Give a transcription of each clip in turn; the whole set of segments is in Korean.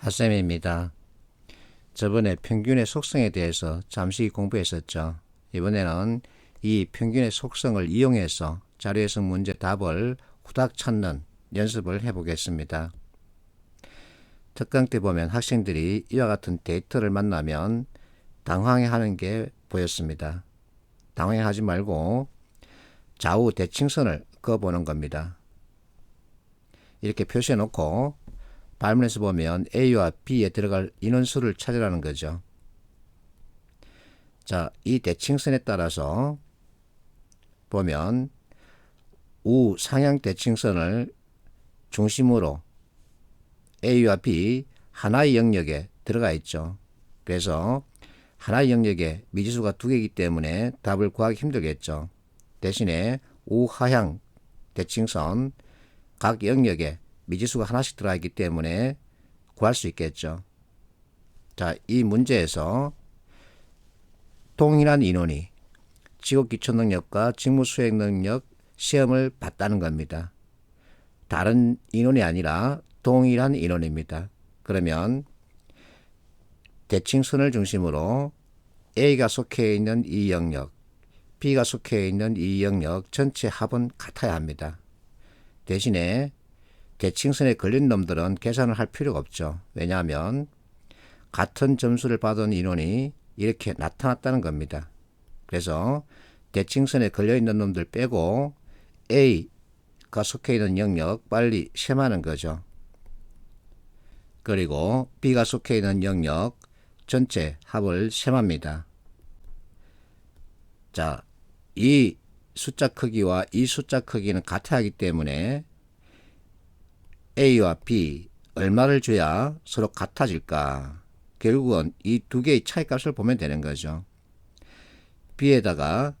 하쌤입니다. 저번에 평균의 속성에 대해서 잠시 공부했었죠. 이번에는 이 평균의 속성을 이용해서 자료해석 문제 답을 후닥 찾는 연습을 해보겠습니다. 특강 때 보면 학생들이 이와 같은 데이터를 만나면 당황해하는 게 보였습니다. 당황하지 말고 좌우 대칭선을 그어보는 겁니다. 이렇게 표시해 놓고 발문에서 보면 A와 B에 들어갈 인원수를 찾으라는 거죠. 자, 이 대칭선에 따라서 보면 우 상향 대칭선을 중심으로 A와 B 하나의 영역에 들어가 있죠. 그래서 하나의 영역에 미지수가 두 개이기 때문에 답을 구하기 힘들겠죠. 대신에 우하향 대칭선 각 영역에 미지수가 하나씩 들어가 있기 때문에 구할 수 있겠죠. 자, 이 문제에서 동일한 인원이 지구 기초 능력과 직무 수행 능력 시험을 봤다는 겁니다. 다른 인원이 아니라 동일한 인원입니다. 그러면 대칭선을 중심으로 A가 속해 있는 이 영역, B가 속해 있는 이 영역 전체 합은 같아야 합니다. 대신에 대칭선에 걸린 놈들은 계산을 할 필요가 없죠. 왜냐하면 같은 점수를 받은 인원이 이렇게 나타났다는 겁니다. 그래서 대칭선에 걸려 있는 놈들 빼고 A가 속해 있는 영역 빨리 셈하는 거죠. 그리고 B가 속해 있는 영역 전체 합을 셈합니다. 자, 이 숫자 크기와 이 숫자 크기는 같아야 하기 때문에 A와 B 얼마를 줘야 서로 같아질까? 결국은 이 두 개의 차이값을 보면 되는 거죠. B에다가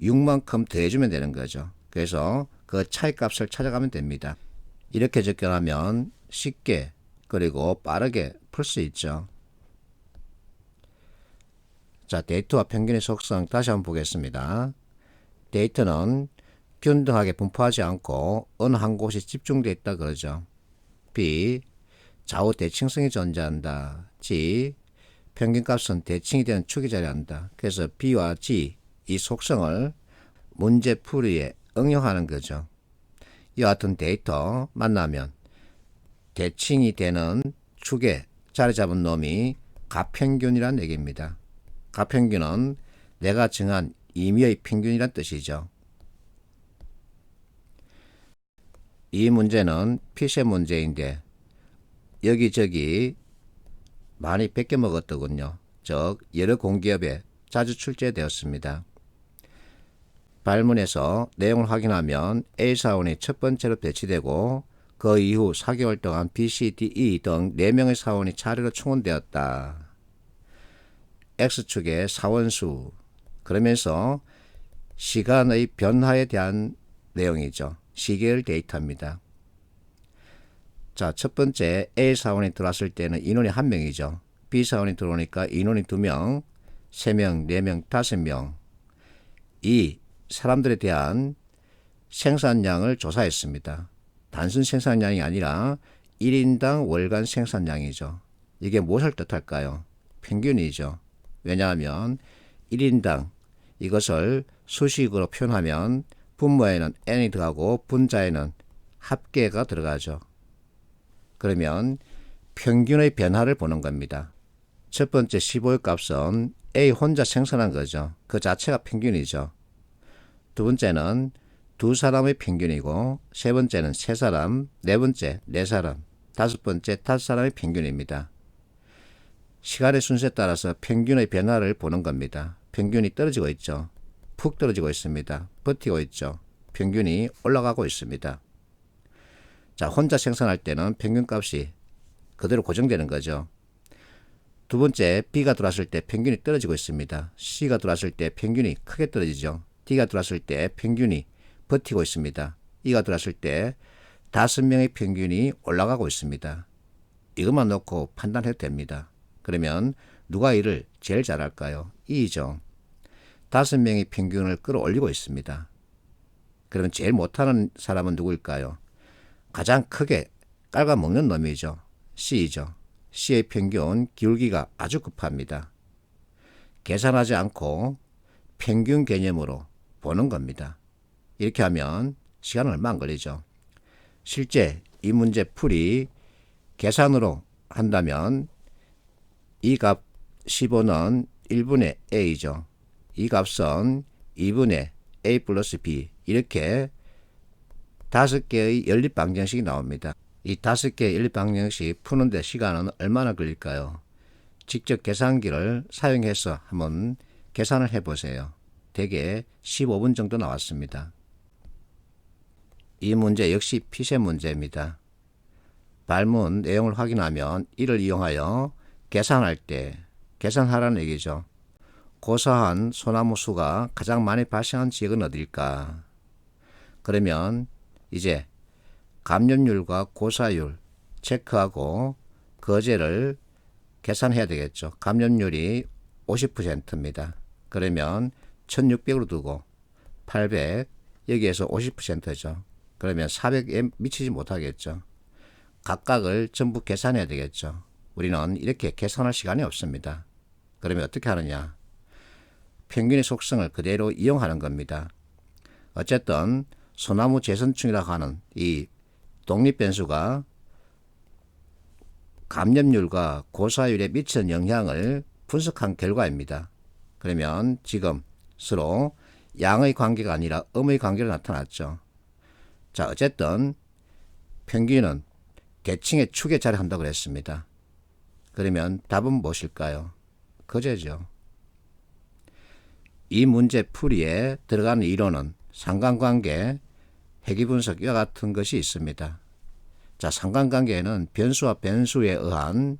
6만큼 더해주면 되는 거죠. 그래서 그 차이값을 찾아가면 됩니다. 이렇게 접근하면 쉽게 그리고 빠르게 풀 수 있죠. 자, 데이터와 평균의 속성 다시 한번 보겠습니다. 데이터는 균등하게 분포하지 않고 어느 한 곳이 집중되어 있다 그러죠. B. 좌우 대칭성이 존재한다. G. 평균값은 대칭이 되는 축이 자리한다. 그래서 B와 G 이 속성을 문제 풀이에 응용하는 거죠. 이와 같은 데이터 만나면 대칭이 되는 축에 자리 잡은 놈이 가평균이란 얘기입니다. 가평균은 내가 정한 임의의 평균이란 뜻이죠. 이 문제는 피세 문제인데 여기저기 많이 뺏겨 먹었더군요. 즉 여러 공기업에 자주 출제되었습니다. 발문에서 내용을 확인하면 A 사원이 첫 번째로 배치되고 그 이후 4개월 동안 B, C, D, E 등 4명의 사원이 차례로 충원되었다. X축의 사원수 그러면서 시간의 변화에 대한 내용이죠. 시계열 데이터입니다. 자, 첫 번째 A 사원이 들어왔을 때는 인원이 한 명이죠. B 사원이 들어오니까 인원이 두 명, 세 명, 네 명, 다섯 명. 이 사람들에 대한 생산량을 조사했습니다. 단순 생산량이 아니라 1인당 월간 생산량이죠. 이게 무엇을 뜻할까요? 평균이죠. 왜냐하면 1인당 이것을 수식으로 표현하면 분모에는 n이 들어가고 분자에는 합계가 들어가죠. 그러면 평균의 변화를 보는 겁니다. 첫 번째 15의 값은 A 혼자 생산한 거죠. 그 자체가 평균이죠. 두 번째는 두 사람의 평균이고 세 번째는 세 사람, 네 번째 네 사람, 다섯 번째 다섯 사람의 평균입니다. 시간의 순서에 따라서 평균의 변화를 보는 겁니다. 평균이 떨어지고 있죠. 푹 떨어지고 있습니다. 버티고 있죠. 평균이 올라가고 있습니다. 자, 혼자 생산할 때는 평균값이 그대로 고정되는 거죠. 두 번째, B가 들어왔을 때 평균이 떨어지고 있습니다. C가 들어왔을 때 평균이 크게 떨어지죠. D가 들어왔을 때 평균이 버티고 있습니다. E가 들어왔을 때 다섯 명의 평균이 올라가고 있습니다. 이것만 놓고 판단해도 됩니다. 그러면 누가 일을 제일 잘할까요? E죠. 다섯 명의 평균을 끌어올리고 있습니다. 그러면 제일 못하는 사람은 누구일까요? 가장 크게 깔아먹는 놈이죠. C이죠. C의 평균 기울기가 아주 급합니다. 계산하지 않고 평균 개념으로 보는 겁니다. 이렇게 하면 시간은 얼마 안 걸리죠. 실제 이 문제 풀이 계산으로 한다면 이 값 15는 1분의 a죠. 이 값은 2분의 a 플러스 b 이렇게 다섯 개의 연립 방정식이 나옵니다. 이 다섯 개의 연립 방정식 푸는데 시간은 얼마나 걸릴까요? 직접 계산기를 사용해서 한번 계산을 해보세요. 대개 15분 정도 나왔습니다. 이 문제 역시 피세 문제입니다. 발문 내용을 확인하면 이를 이용하여 계산할 때 계산하라는 얘기죠. 고사한 소나무 수가 가장 많이 발생한 지역은 어딜까? 그러면 이제 감염률과 고사율 체크하고 거제를 계산해야 되겠죠. 감염률이 50%입니다. 그러면 1600으로 두고 800 여기에서 50%죠. 그러면 400에 미치지 못하겠죠. 각각을 전부 계산해야 되겠죠. 우리는 이렇게 계산할 시간이 없습니다. 그러면 어떻게 하느냐? 평균의 속성을 그대로 이용하는 겁니다. 어쨌든 소나무 재선충이라고 하는 이 독립변수가 감염률과 고사율에 미치는 영향을 분석한 결과입니다. 그러면 지금 서로 양의 관계가 아니라 음의 관계로 나타났죠. 자, 어쨌든 평균은 계층의 축에 자리한다고 그랬습니다. 그러면 답은 무엇일까요? 거제죠. 이 문제 풀이에 들어가는 이론은 상관관계, 이와 같은 것이 있습니다. 자, 상관관계에는 변수와 변수에 의한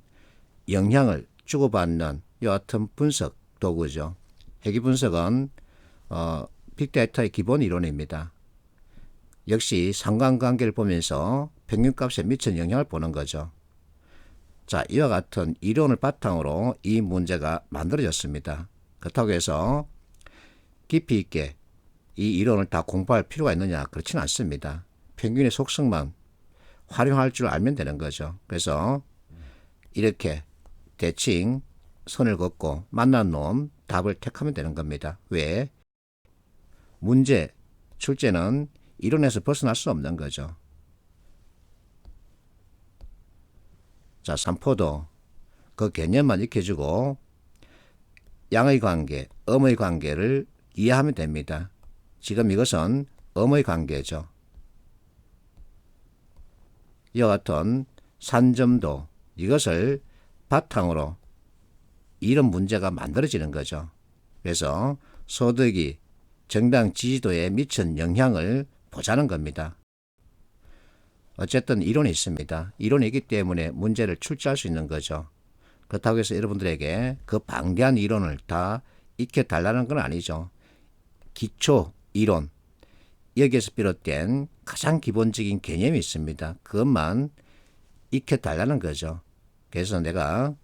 영향을 주고받는 이와 같은 분석 도구죠. 회귀분석은 어, 빅데이터의 기본 이론입니다. 역시 상관관계를 보면서 평균값에 미친 영향을 보는 거죠. 자, 이와 같은 이론을 바탕으로 이 문제가 만들어졌습니다. 그렇다고 해서 깊이 있게 이 이론을 다 공부할 필요가 있느냐? 그렇지는 않습니다. 평균의 속성만 활용할 줄 알면 되는 거죠. 그래서 이렇게 대칭 선을 긋고 만난 놈 답을 택하면 되는 겁니다. 왜? 문제, 출제는 이론에서 벗어날 수 없는 거죠. 자, 삼포도 그 개념만 익혀주고 양의 관계, 음의 관계를 이해하면 됩니다. 지금 이것은 음의 관계죠. 이와 같은 산점도 이것을 바탕으로 이런 문제가 만들어지는 거죠. 그래서 소득이 정당 지지도에 미친 영향을 보자는 겁니다. 어쨌든 이론이 있습니다. 이론이 있기 때문에 문제를 출제할 수 있는 거죠. 그렇다고 해서 여러분들에게 그 방대한 이론을 다 익혀달라는 건 아니죠. 기초 이론, 여기에서 비롯된 가장 기본적인 개념이 있습니다. 그것만 익혀달라는 거죠. 그래서 내가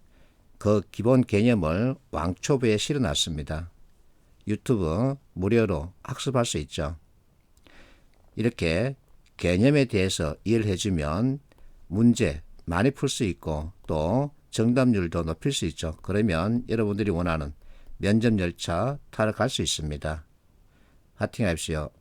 그 기본 개념을 왕초보에 실어놨습니다. 유튜브 무료로 학습할 수 있죠. 이렇게 개념에 대해서 이해를 해주면 문제 많이 풀 수 있고 또 정답률도 높일 수 있죠. 그러면 여러분들이 원하는 면접 열차 타러 갈 수 있습니다. 하팅하십시오.